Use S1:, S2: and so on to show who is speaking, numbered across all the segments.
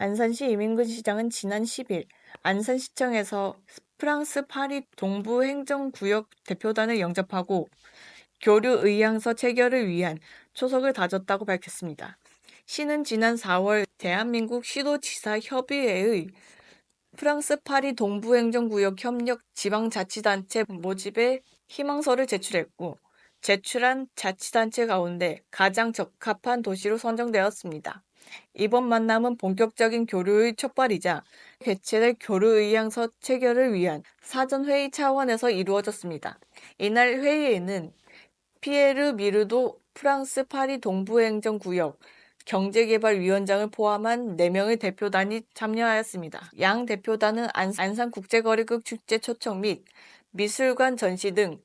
S1: 안산시 이민근 시장은 지난 10일 안산시청에서 프랑스 파리 동부 행정구역 대표단을 영접하고 교류 의향서 체결을 위한 초석을 다졌다고 밝혔습니다. 시는 지난 4월 대한민국 시도지사 협의회의 프랑스 파리 동부 행정구역 협력 지방자치단체 모집에 희망서를 제출했고 제출한 자치단체 가운데 가장 적합한 도시로 선정되었습니다. 이번 만남은 본격적인 교류의 첫발이자 개최될 교류의향서 체결을 위한 사전회의 차원에서 이루어졌습니다. 이날 회의에는 피에르 미르도 프랑스 파리 동부행정구역 경제개발위원장을 포함한 4명의 대표단이 참여하였습니다. 양 대표단은 안- 안산국제거리극 축제 초청 및 미술관 전시 등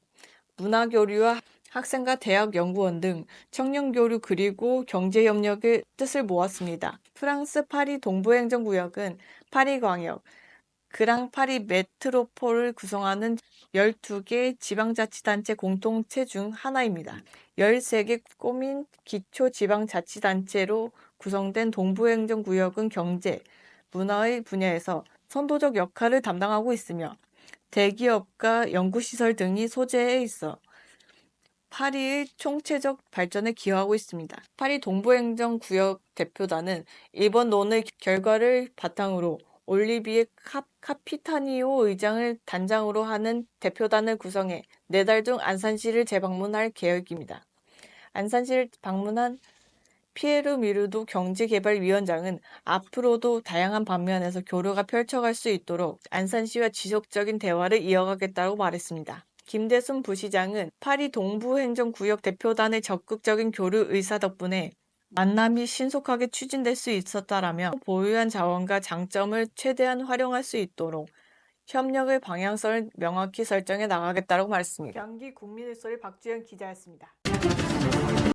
S1: 문화교류와 학생과 대학 연구원 등 청년 교류 그리고 경제 협력의 뜻을 모았습니다. 프랑스 파리 동부 행정구역은 파리 광역, 그랑 파리 메트로폴을 구성하는 12개 지방자치단체 공통체 중 하나입니다. 13개 꼬민 기초 지방자치단체로 구성된 동부행정구역은 경제, 문화의 분야에서 선도적 역할을 담당하고 있으며 대기업과 연구시설 등이 소재에 있어 파리의 총체적 발전에 기여하고 있습니다. 파리 동부행정구역 대표단은 이번 논의 결과를 바탕으로 올리비에 카, 카피타니오 의장을 단장으로 하는 대표단을 구성해 내달 중 안산시를 재방문할 계획입니다. 안산시를 방문한 피에르 미르도 경제개발위원장은 앞으로도 다양한 방면에서 교류가 펼쳐갈 수 있도록 안산시와 지속적인 대화를 이어가겠다고 말했습니다. 김대순 부시장은 파리 동부행정구역 대표단의 적극적인 교류 의사 덕분에 만남이 신속하게 추진될 수 있었다라며 보유한 자원과 장점을 최대한 활용할 수 있도록 협력의 방향성을 명확히 설정해 나가겠다고 말했습니다. 경기 국민의 소리 박주영 기자였습니다.